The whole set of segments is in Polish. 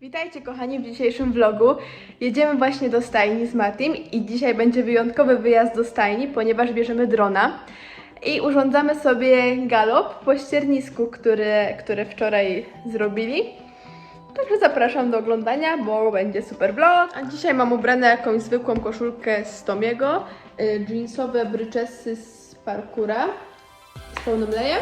Witajcie kochani w dzisiejszym vlogu. Jedziemy właśnie do stajni z Matim i dzisiaj będzie wyjątkowy wyjazd do stajni, ponieważ bierzemy drona i urządzamy sobie galop po ściernisku, które, które wczoraj zrobili. Także zapraszam do oglądania, bo będzie super vlog. A dzisiaj mam ubrane jakąś zwykłą koszulkę z Tomiego, y, jeansowe bryczesy z parkura z pełnym lejem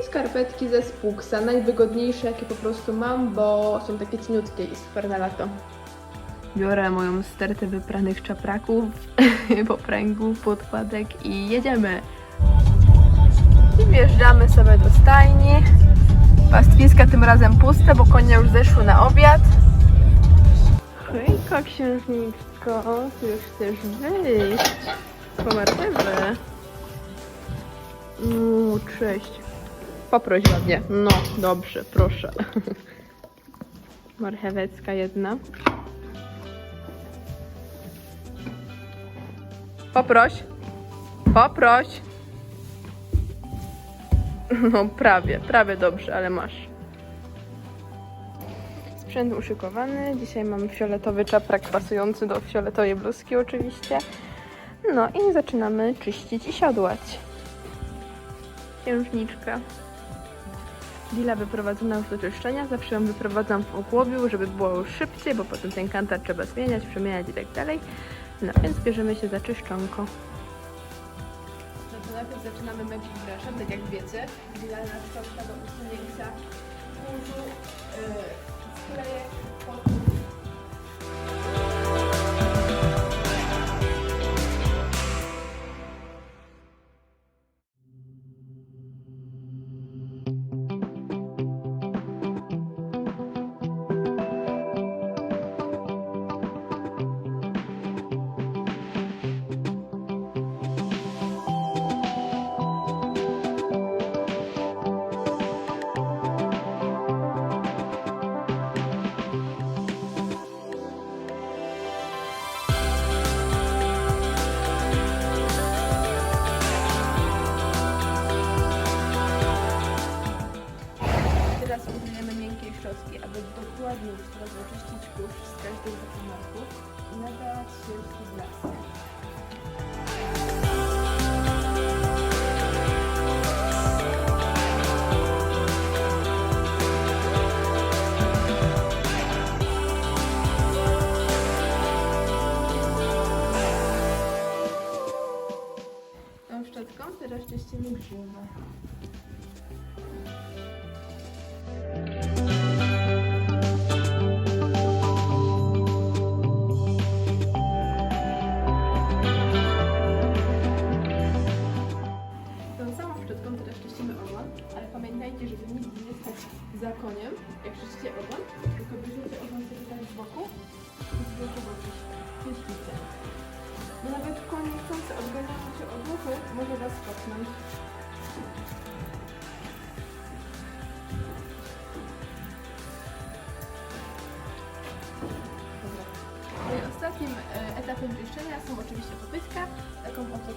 i skarpetki ze Spuksa, najwygodniejsze jakie po prostu mam, bo są takie cieniutkie i super na lato. Biorę moją stertę wypranych czapraków, popręgów, podkładek i jedziemy. I wjeżdżamy sobie do stajni. Pastwiska tym razem puste, bo konie już zeszły na obiad. Hejka księżniczko, ty już chcesz wyjść po marchewę. No, cześć. Poproś ładnie. No, dobrze, proszę. Marchewecka jedna. Poproś. Poproś. No, prawie, prawie dobrze, ale masz. Sprzęt uszykowany. Dzisiaj mamy fioletowy czaprak pasujący do fioletowej bluzki oczywiście. No i zaczynamy czyścić i siodłać. Księżniczka. Dila wyprowadzona już do czyszczenia. Zawsze ją wyprowadzam w ogłowiu, żeby było szybciej, bo potem ten kantar trzeba zmieniać, przemieniać i tak dalej. No więc bierzemy się za czyszczonko. No to najpierw zaczynamy męczyć braszem, tak jak wiecie. Dila szczotka do usunięcia kurzu, yy, sklejek, potów. Nadać się etapem czyszczenia są oczywiście kopytka, taką oto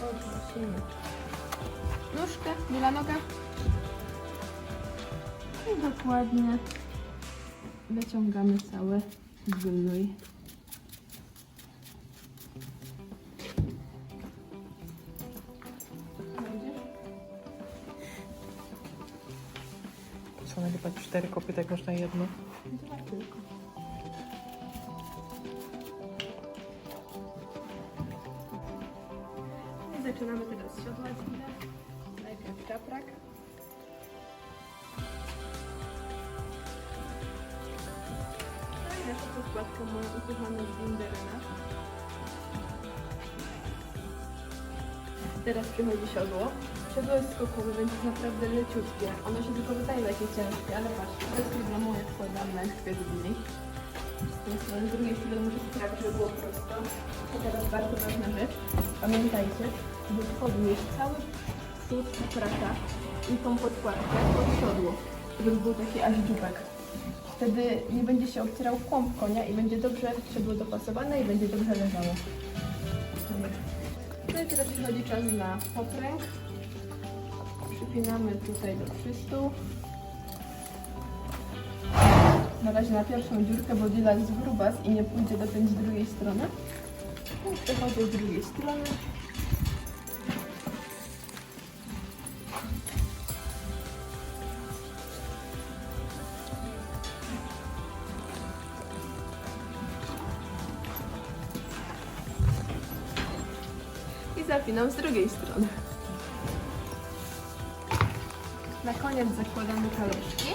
podnosimy nóżkę, mila noga i dokładnie wyciągamy całe gnój. Co nagrywać cztery kopytek można jedno? Dwa tylko. Zaczynamy teraz siodłać chwilę. Najpierw czaprak. No i nasza podkładka moja ukochana z Winderena. Teraz przychodzi siodło. Siodło jest skokowe, więc jest naprawdę leciutkie. Ono się tylko wydaje takie ciężkie, ale patrzcie, to jest dla wkładam na chwyt w nich. Z drugiej strony muszę sprawić, żeby było prosto. I teraz bardzo ważna rzecz. Pamiętajcie, by podnieść cały przód aparata i tą podkładkę pod siodło, żeby był taki aż dziubek. Wtedy nie będzie się obcierał kłąb konia i będzie dobrze siodło dopasowane i będzie dobrze leżało. No i teraz przychodzi czas na popręg. Przypinamy tutaj do 300. na razie na pierwszą dziurkę, bo Dila jest grubas i nie pójdzie dopiąć z drugiej strony. I przechodzę z drugiej strony. Zapinam z drugiej strony. Na koniec zakładamy kaloszki.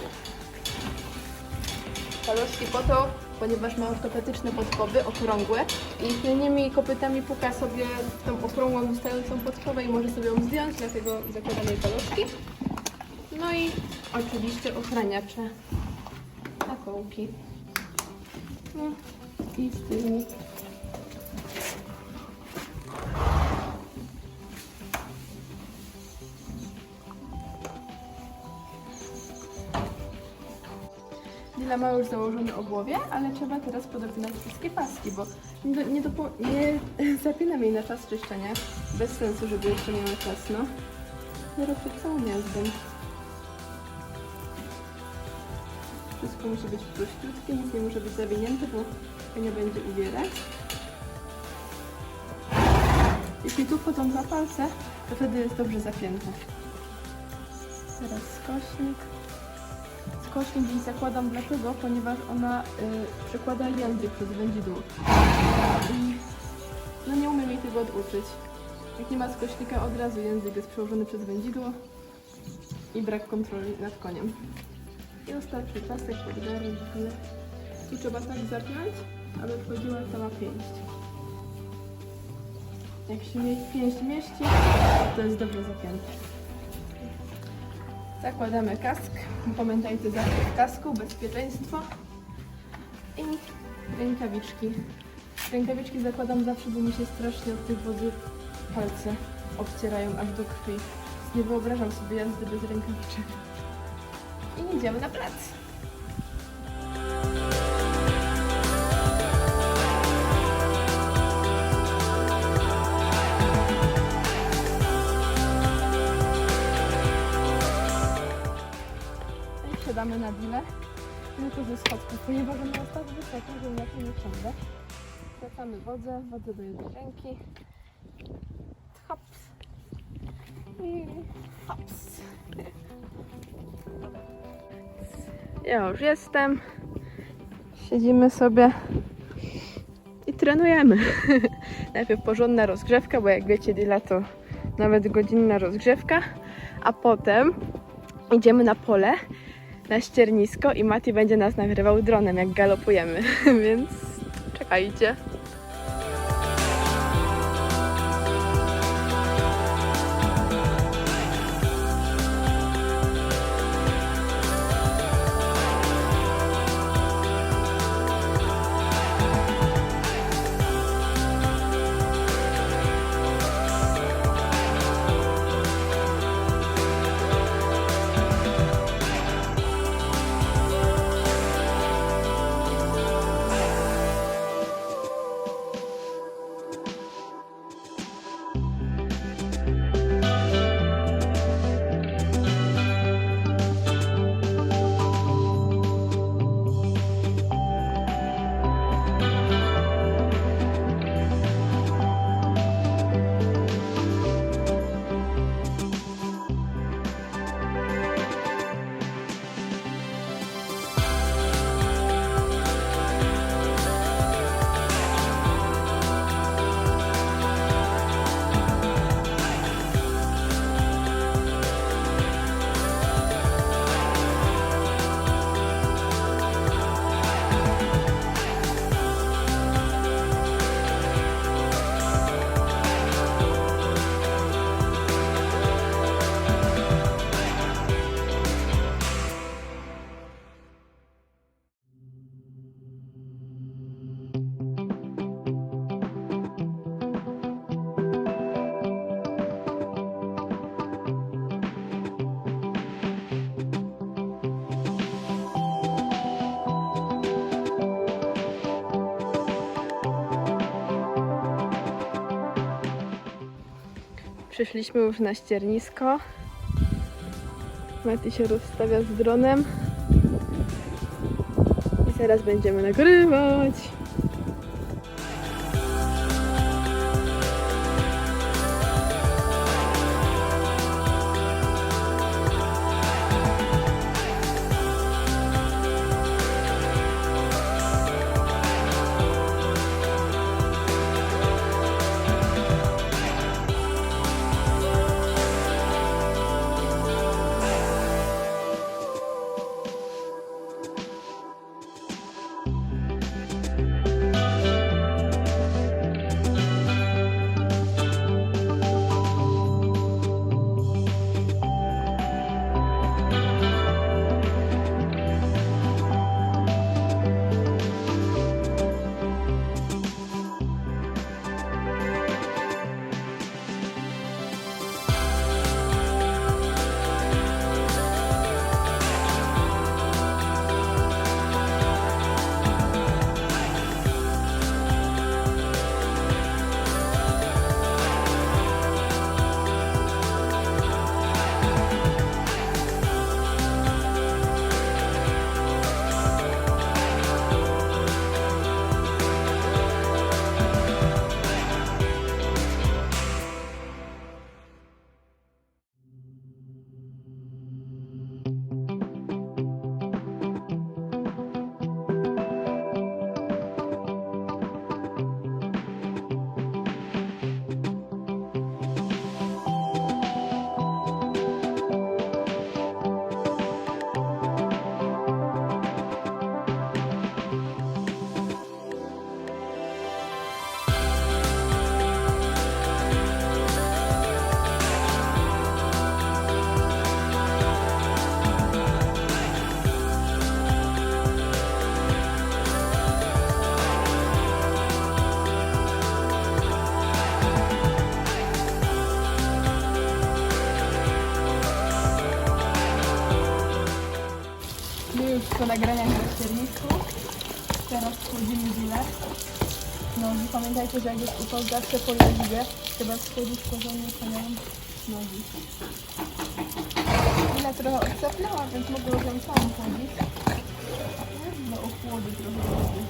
Kaloszki po to, ponieważ ma ortopedyczne podkowy okrągłe i tylnymi kopytami puka sobie w tą okrągłą wystającą podkowę i może sobie ją zdjąć, dlatego zakładamy kaloszki. No i oczywiście ochraniacze na kołki. No i z tyłu. Dila ma już założone ogłowie, ale trzeba teraz podepinać wszystkie paski, bo nie, do, nie, dopo, nie zapinam jej na czas czyszczenia. Bez sensu, żeby jeszcze miała czas, no. Dopiero przed całą jazdą. Wszystko musi być prościutkie, nic nie może być zawinięte, bo nie będzie ubierać. Jeśli tu wchodzą dwa palce, to wtedy jest dobrze zapięte. Teraz skośnik. Skośnik dziś zakładam dlatego, ponieważ ona y, przekłada język przez wędzidło. I no nie umiem jej tego oduczyć. Jak nie ma skośnika, od razu język jest przełożony przez wędzidło i brak kontroli nad koniem. I ostatni pasek pod garę w ogóle. Tu trzeba tak zapiąć, aby wchodziła cała pięść. Jak się pięść mieści, to jest dobrze zapięte. Zakładamy kask. Pamiętajcie zawsze w kasku, bezpieczeństwo. I rękawiczki. Rękawiczki zakładam zawsze, bo mi się strasznie od tej wody palce obcierają aż do krwi. Nie wyobrażam sobie jazdy bez rękawiczek. I idziemy na plac. I siadamy na dilę. Tylko ze schodków, ponieważ ona jest tak wysoka, że ja tu nie wsiądę. Wracamy wodę, wodę do jednej ręki. Hops. I hops. Ja już jestem. Siedzimy sobie i trenujemy. Najpierw porządna rozgrzewka, bo jak wiecie, Dila to nawet godzinna rozgrzewka, a potem idziemy na pole, na ściernisko i Mati będzie nas nagrywał dronem, jak galopujemy, więc czekajcie. Przyszliśmy już na ściernisko. Mati się rozstawia z dronem. Teraz będziemy nagrywać. Teraz wchodzimy bilet. No i pamiętajcie, że jak jest upał zawsze po jeździe, trzeba schodzić porządnie konią nogi. Bila trochę odcepnęła, więc mogę ją sam chodzić. No ochłody trochę wody.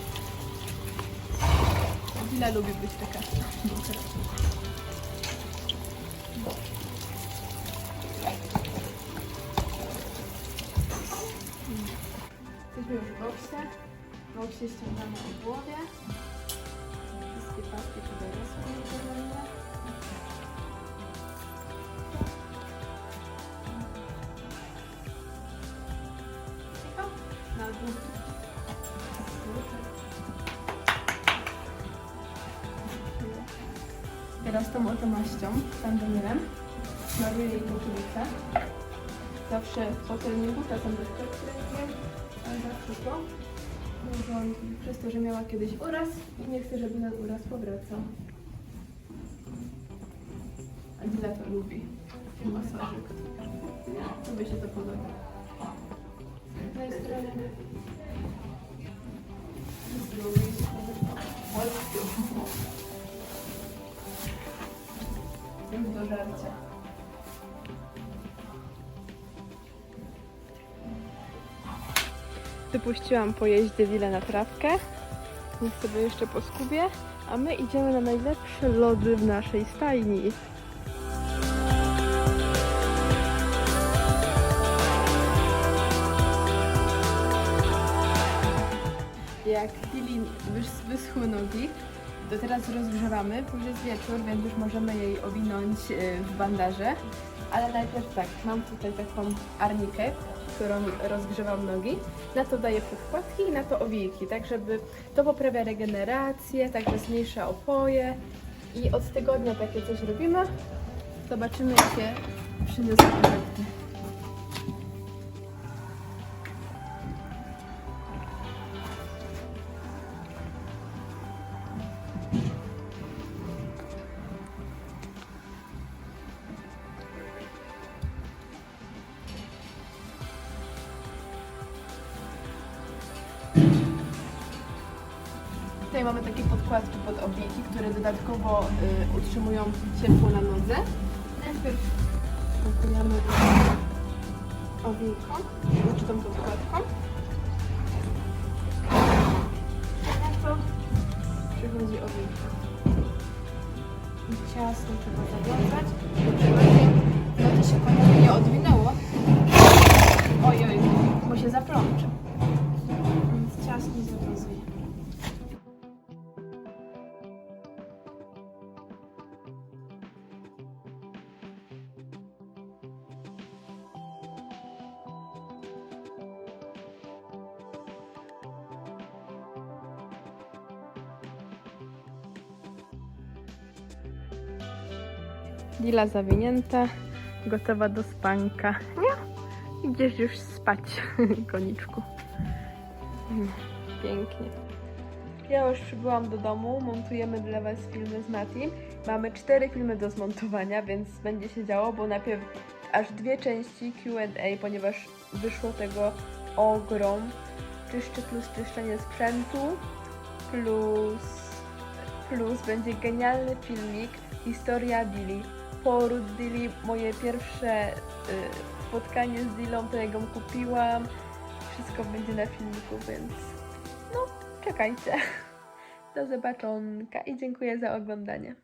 Bila lubi być taka. Jesteśmy już w boksie. W boksie ściągamy o głowie. Wszystkie paski tutaj. O, na dół. Teraz tą oto maścią, tam Danielem, smaruję jej poczulicę. Zawsze po treningu, czasem też przed treningiem, ale zawsze to. Przez to, że miała kiedyś uraz i nie chce, żeby ten uraz powracał. A Dila to lubi. Masażyk. Tobie się to podoba. Z jednej strony. I z drugiej strony. Chodź tu. Już do żarcia. Wypuściłam po jeździe Wilę na trawkę. Niech sobie jeszcze poskubie. A my idziemy na najlepsze lody w naszej stajni. Jak wys- wyschły nogi, to teraz rozgrzewamy. Już jest wieczór, więc już możemy jej owinąć y, w bandaże. Ale najpierw tak, mam tutaj taką arnikę, którą rozgrzewam nogi. Na to daję podkładki i na to owijki, tak żeby to poprawia regenerację, także zmniejsza opoje. I od tygodnia takie coś robimy. Zobaczymy, jakie przyniosą efekty. owieki, które dodatkowo y, utrzymują ciepło na nodze. Najpierw pakujemy owieką, znaczy tą podkładką. Na to przychodzi owieka. I ciasno trzeba zawiązać, żeby to się konie nie odwinęło. Ojoj, bo się zaplączy. Lila zawinięta, gotowa do spanka. Nie? Idziesz już spać, koniczku. Pięknie. Ja już przybyłam do domu, montujemy dla Was filmy z Mati. Mamy cztery filmy do zmontowania, więc będzie się działo, bo najpierw aż dwie części Q&A, ponieważ wyszło tego ogrom. Czyszczy plus czyszczenie sprzętu, plus, plus będzie genialny filmik Historia Dili. Poród Dili, moje pierwsze y, spotkanie z Dilą, to jak ją kupiłam. Wszystko będzie na filmiku, więc no, czekajcie. Do zobaczonka i dziękuję za oglądanie.